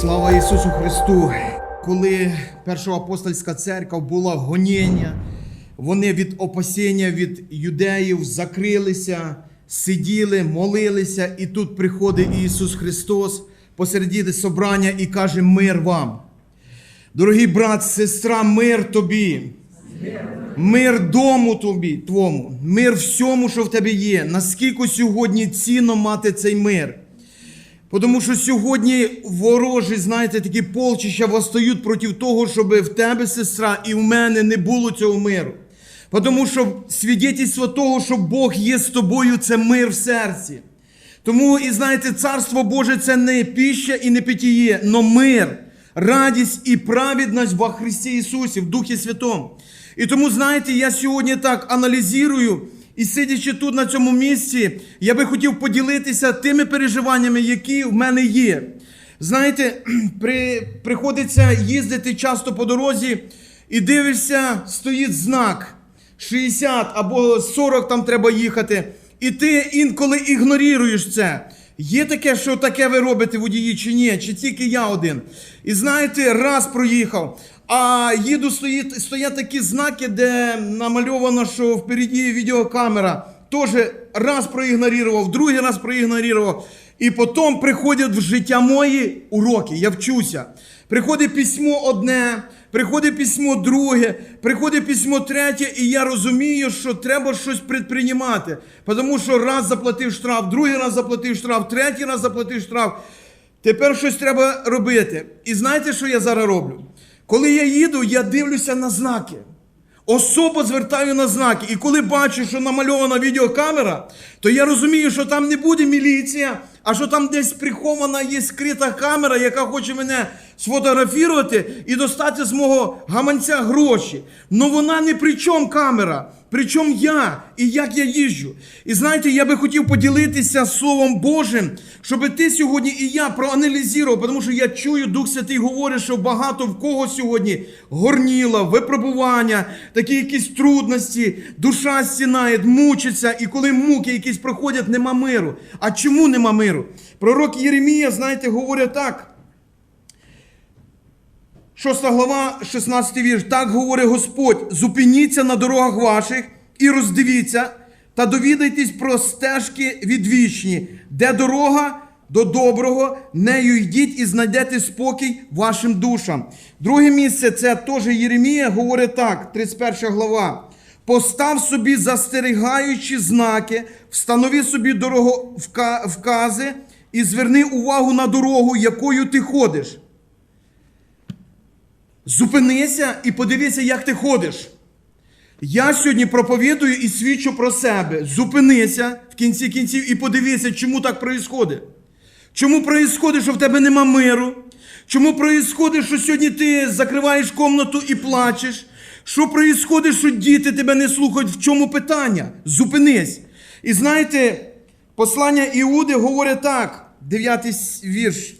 Слава Ісусу Христу! Коли першоапостольська церква була гоніння, вони від опасіння від юдеїв закрилися, сиділи, молилися, і тут приходить Ісус Христос посередині собрання і каже: Мир вам. Дорогий брат, сестра, мир тобі. Мир дому тобі, твому, мир всьому, що в тебе є. Наскільки сьогодні цінно мати цей мир? Тому що сьогодні ворожі, знаєте, такі полчища восстають проти того, щоб в тебе, сестра, і в мене не було цього миру. Тому що свідетельство того, що Бог є з тобою, це мир в серці. Тому, і знаєте, Царство Боже це не піща і не питіє, но мир, радість і праведність во Христі Ісусі, в Духі Святому. І тому, знаєте, я сьогодні так аналізую. І сидячи тут на цьому місці, я би хотів поділитися тими переживаннями, які в мене є. Знаєте, при, приходиться їздити часто по дорозі, і дивишся, стоїть знак 60 або 40 там треба їхати. І ти інколи ігноруєш це. Є таке, що таке ви робите водії чи ні, чи тільки я один. І знаєте, раз проїхав. А їду стоїть, стоять такі знаки, де намальовано, що впереді відеокамера. Теж раз проігнорував, другий раз проігнорував. І потім приходять в життя мої уроки, я вчуся. Приходить письмо одне, приходить письмо друге, приходить письмо третє, і я розумію, що треба щось предприймати. Тому що раз заплатив штраф, другий раз заплатив штраф, третій раз заплатив штраф. Тепер щось треба робити. І знаєте, що я зараз роблю? Коли я їду, я дивлюся на знаки. Особо звертаю на знаки. І коли бачу, що намальована відеокамера, то я розумію, що там не буде міліція, а що там десь прихована є скрита камера, яка хоче мене сфотографувати і достати з мого гаманця гроші. Ну вона не при чому камера. Причому я і як я їжджу. І знаєте, я би хотів поділитися Словом Божим, щоб ти сьогодні і я проаналізував, тому що я чую, Дух Святий говорить, що багато в кого сьогодні горніла, випробування, такі якісь трудності, душа стінає, мучиться, і коли муки якісь проходять, нема миру. А чому нема миру? Пророк Єремія, знаєте, говорить так. 6 глава, 16 вірш. Так говорить Господь: зупиніться на дорогах ваших і роздивіться, та довідайтесь про стежки відвічні, де дорога до доброго, нею йдіть і знайдете спокій вашим душам. Друге місце це теж Єремія говорить так, 31 глава. Постав собі застерігаючі знаки, встанови собі дороговкази і зверни увагу на дорогу, якою ти ходиш. Зупинися і подивися, як ти ходиш. Я сьогодні проповідую і свідчу про себе. Зупинися в кінці кінців і подивися, чому так відбувається. Чому відбувається, що в тебе нема миру? Чому відбувається, що сьогодні ти закриваєш комнату і плачеш? Що відбувається, що діти тебе не слухають? В чому питання? Зупинись. І знаєте, послання Іуди говорить так, 9 вірш.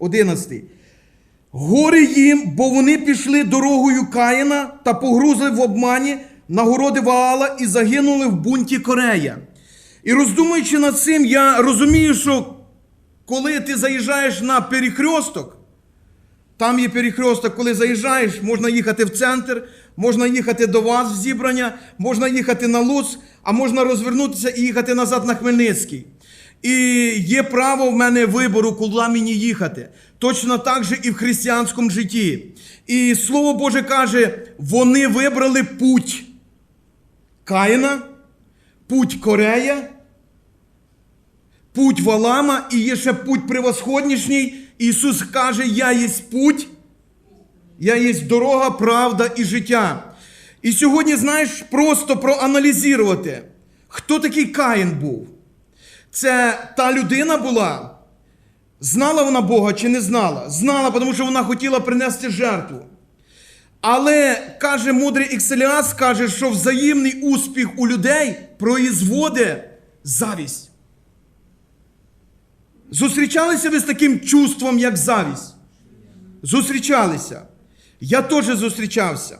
11. Горе їм, бо вони пішли дорогою Каїна та погрузли в обмані нагороди Ваала і загинули в бунті Корея. І роздумуючи над цим, я розумію, що коли ти заїжджаєш на перехресток, там є перехресток, коли заїжджаєш, можна їхати в центр, можна їхати до вас в зібрання, можна їхати на Луц, а можна розвернутися і їхати назад на Хмельницький. І є право в мене вибору, куди мені їхати. Точно так же і в християнському житті. І Слово Боже каже, вони вибрали путь Каїна, путь Корея, путь Валама і є ще путь превосходнішній. Ісус каже, я є путь, я є дорога, правда і життя. І сьогодні, знаєш, просто проаналізувати, хто такий Каїн був. Це та людина була. Знала вона Бога чи не знала? Знала, тому що вона хотіла принести жертву. Але каже мудрий Ікселіас, каже, що взаємний успіх у людей производить завість. Зустрічалися ви з таким чувством, як завість? Зустрічалися. Я теж зустрічався.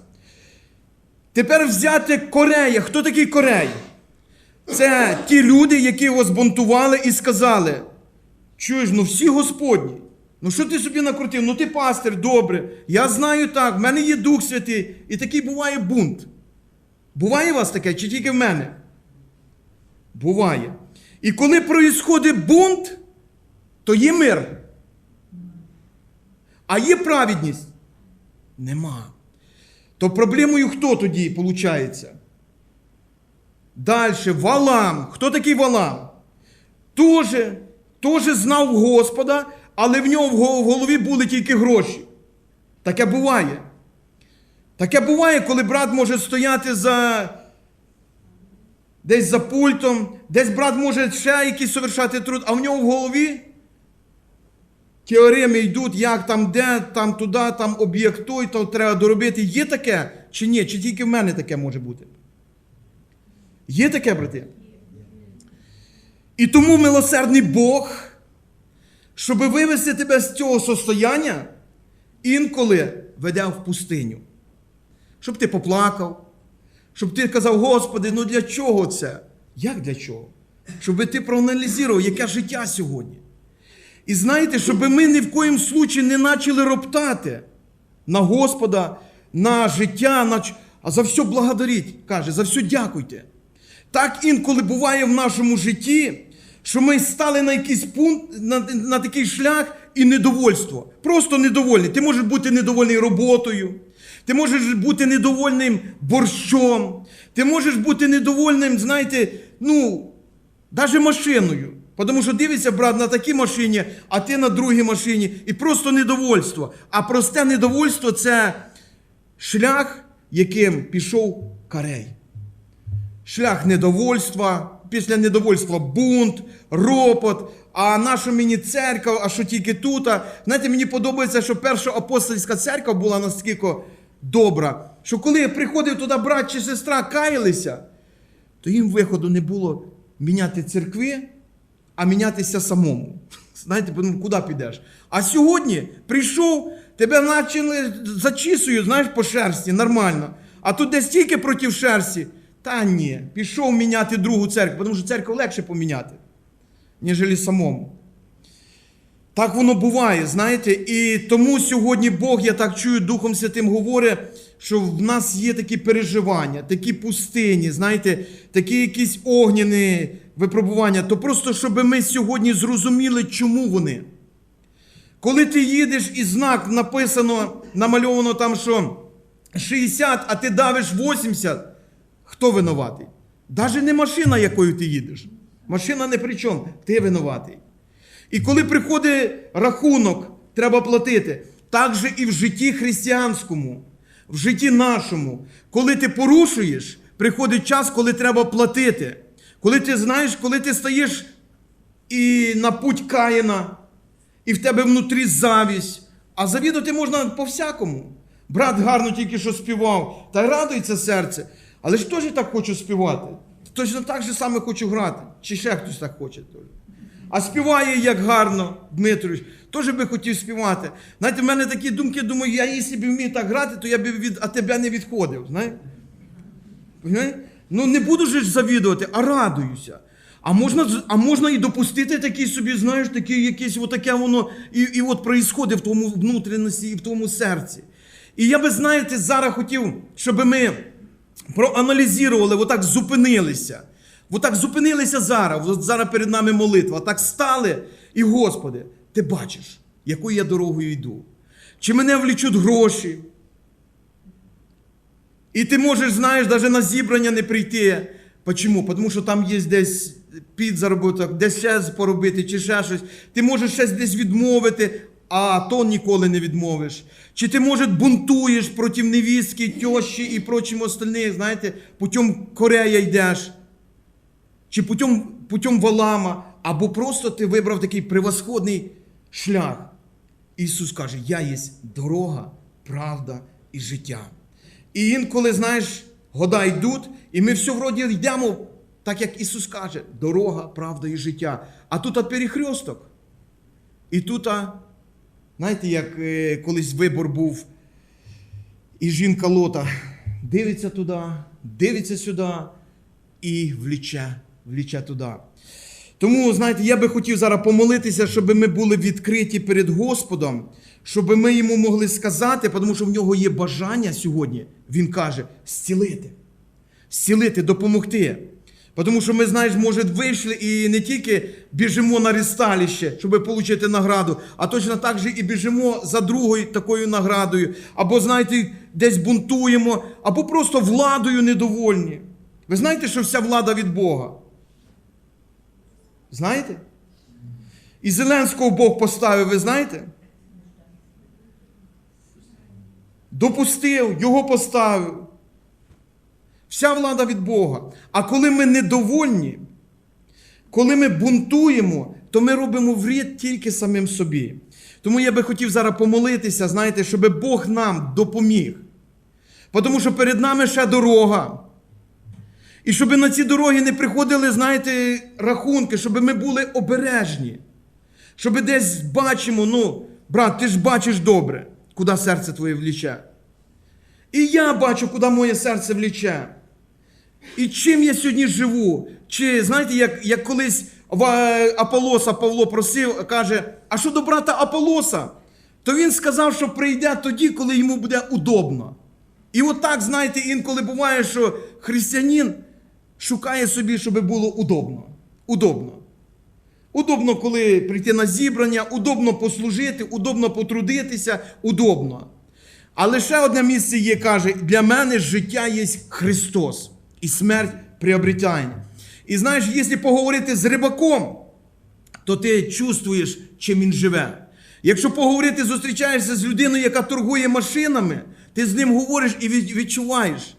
Тепер взяти Корея. Хто такий Корей? Це ті люди, які його збунтували і сказали, Чуєш, ну всі Господні. Ну що ти собі накрутив? Ну ти пастир, добре. Я знаю так, в мене є Дух Святий. І такий буває бунт. Буває у вас таке, чи тільки в мене? Буває. І коли проїсходить бунт, то є мир. А є праведність? Нема. То проблемою хто тоді виходить? Далі, Валам. Хто такий Валам? Тоже, тоже знав Господа, але в нього в голові були тільки гроші. Таке буває. Таке буває, коли брат може стояти за десь за пультом, десь брат може ще якийсь совершати труд, а в нього в голові теореми йдуть, як там, де, там туди, там об'єкт той, то треба доробити. Є таке чи ні? Чи тільки в мене таке може бути? Є таке, брати? І тому милосердний Бог, щоб вивести тебе з цього состояння, інколи веде в пустиню. Щоб ти поплакав, щоб ти казав, Господи, ну для чого це? Як для чого? Щоб ти проаналізував, яке життя сьогодні. І знаєте, щоб ми ні в коїм случаї не почали роптати на Господа, на життя, на... а за все благодаріть, каже, за все дякуйте. Так інколи буває в нашому житті, що ми стали на якийсь пункт, на, на такий шлях і недовольство. Просто недовольний. Ти можеш бути недовольний роботою, ти можеш бути недовольним борщом, ти можеш бути недовольним, знаєте, ну, навіть машиною. Тому що дивиться брат на такій машині, а ти на другій машині, і просто недовольство. А просте недовольство це шлях, яким пішов карей шлях недовольства, після недовольства бунт, ропот. А наша мені церква, а що тільки тут. Знаєте, мені подобається, що перша апостольська церква була настільки добра, що коли приходив туди брат чи сестра, каялися, то їм виходу не було міняти церкви, а мінятися самому. Знаєте, ну, куди підеш? А сьогодні прийшов, тебе почали зачісують, знаєш, по шерсті, нормально. А тут десь тільки проти шерсті. Та ні, пішов міняти другу церкву, тому що церкву легше поміняти, ніж самому. Так воно буває, знаєте, і тому сьогодні Бог, я так чую, Духом Святим говорить, що в нас є такі переживання, такі пустині, знаєте, такі якісь огняні випробування. То просто, щоб ми сьогодні зрозуміли, чому вони. Коли ти їдеш і знак написано, намальовано там, що 60, а ти давиш 80, хто винуватий? Навіть не машина, якою ти їдеш. Машина не при чому, ти винуватий. І коли приходить рахунок, треба платити. Так же і в житті християнському, в житті нашому. Коли ти порушуєш, приходить час, коли треба платити. Коли ти знаєш, коли ти стаєш і на путь Каїна, і в тебе внутрі завість. А завідати можна по-всякому. Брат гарно тільки що співав, та й радується серце. Але ж теж так хочу співати. Точно так же саме хочу грати. Чи ще хтось так хоче. А співає як гарно, Дмитрович, теж би хотів співати. Знаєте, в мене такі думки, думаю, я якщо б вмів так грати, то я б від а тебе не відходив. знаєте? Ну не буду ж завідувати, а радуюся. А можна, а можна і допустити такий собі, знаєш, таке якесь отаке воно, і, і от проїсходить в твоєму внутрішності і в твоєму серці. І я би, знаєте, зараз хотів, щоб ми проаналізували, отак зупинилися. Отак зупинилися зараз. От зараз перед нами молитва. Так стали. І, Господи, ти бачиш, якою я дорогою йду. Чи мене влічуть гроші? І ти можеш, знаєш, навіть на зібрання не прийти. Почому? Тому що там є десь підзаробіток, десь ще поробити, чи ще щось. Ти можеш щось десь відмовити, а то ніколи не відмовиш. Чи ти, може, бунтуєш проти невістки, тьощі і прочим остальних, знаєте, путем Корея йдеш, чи путем, путем Валама, або просто ти вибрав такий превосходний шлях. Ісус каже, я є дорога, правда і життя. І інколи, знаєш, года йдуть, і ми все вроді йдемо, так як Ісус каже, дорога, правда і життя. А тут перехресток. І тут, знаєте, як е, колись вибор був, і жінка лота дивиться туди, дивиться сюди і вліче, вліче туди. Тому, знаєте, я би хотів зараз помолитися, щоб ми були відкриті перед Господом, щоб ми йому могли сказати, тому що в нього є бажання сьогодні, він каже, зцілити, зцілити, допомогти. Тому що ми, знаєш, може, вийшли і не тільки біжимо на ресталіще, щоб отримати награду, а точно так же і біжимо за другою такою наградою, або, знаєте, десь бунтуємо, або просто владою недовольні. Ви знаєте, що вся влада від Бога? Знаєте? І Зеленського Бог поставив, ви знаєте? Допустив, його поставив. Вся влада від Бога. А коли ми недовольні, коли ми бунтуємо, то ми робимо вред тільки самим собі. Тому я би хотів зараз помолитися, знаєте, щоб Бог нам допоміг. Тому що перед нами ще дорога. І щоб на ці дороги не приходили, знаєте, рахунки, щоб ми були обережні. Щоб десь бачимо, ну, брат, ти ж бачиш добре, куди серце твоє вліче. І я бачу, куди моє серце вліче. І чим я сьогодні живу? Чи знаєте, як, як колись Аполоса Павло просив, каже, а що до брата Аполоса? То він сказав, що прийде тоді, коли йому буде удобно. І отак, знаєте, інколи буває, що християнин шукає собі, щоб було удобно. Удобно. Удобно, коли прийти на зібрання, удобно послужити, удобно потрудитися, удобно. Але ще одне місце є, каже, для мене життя є Христос і смерть приобретання. І знаєш, якщо поговорити з рибаком, то ти чувствуєш, чим він живе. Якщо поговорити, зустрічаєшся з людиною, яка торгує машинами, ти з ним говориш і відчуваєш.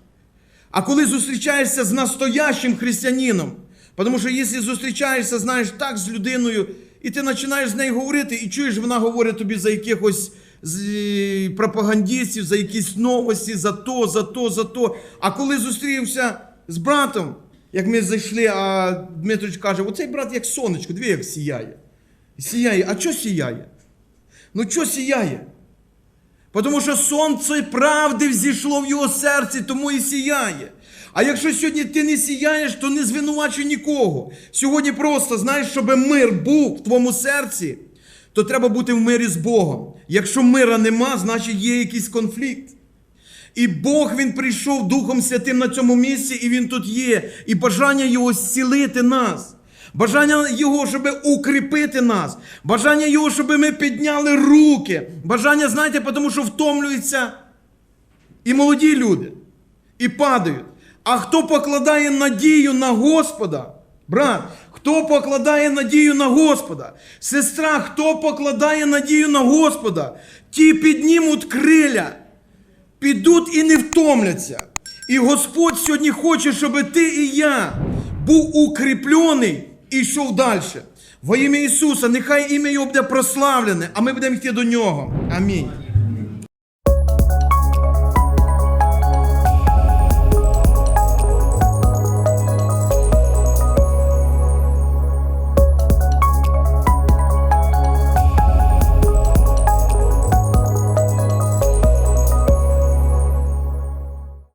А коли зустрічаєшся з настоящим християнином, тому що якщо зустрічаєшся, знаєш, так з людиною, і ти починаєш з нею говорити, і чуєш, вона говорить тобі за якихось пропагандистів, за якісь новості, за то, за то, за то. А коли зустрівся з братом, як ми зайшли, а Дмитрович каже, оцей брат як сонечко, дві як сіяє. Сіяє. А що сіяє? Ну що сіяє? Тому що сонце правди взійшло в його серці, тому і сіяє. А якщо сьогодні ти не сіяєш, то не звинувачуй нікого. Сьогодні просто знаєш, щоб мир був в твоєму серці, то треба бути в мирі з Богом. Якщо мира нема, значить є якийсь конфлікт. І Бог він прийшов Духом Святим на цьому місці, і Він тут є. І бажання Його зцілити нас. Бажання Його, щоб укріпити нас. Бажання Його, щоб ми підняли руки. Бажання, знаєте, тому що втомлюються і молоді люди, і падають. А хто покладає надію на Господа? Брат, хто покладає надію на Господа? Сестра, хто покладає надію на Господа? Ті піднімуть криля підуть і не втомляться. І Господь сьогодні хоче, щоб ти і я був укріплений і йшов далі. Во ім'я Ісуса, нехай ім'я Його буде прославлене, а ми будемо йти до Нього. Амінь.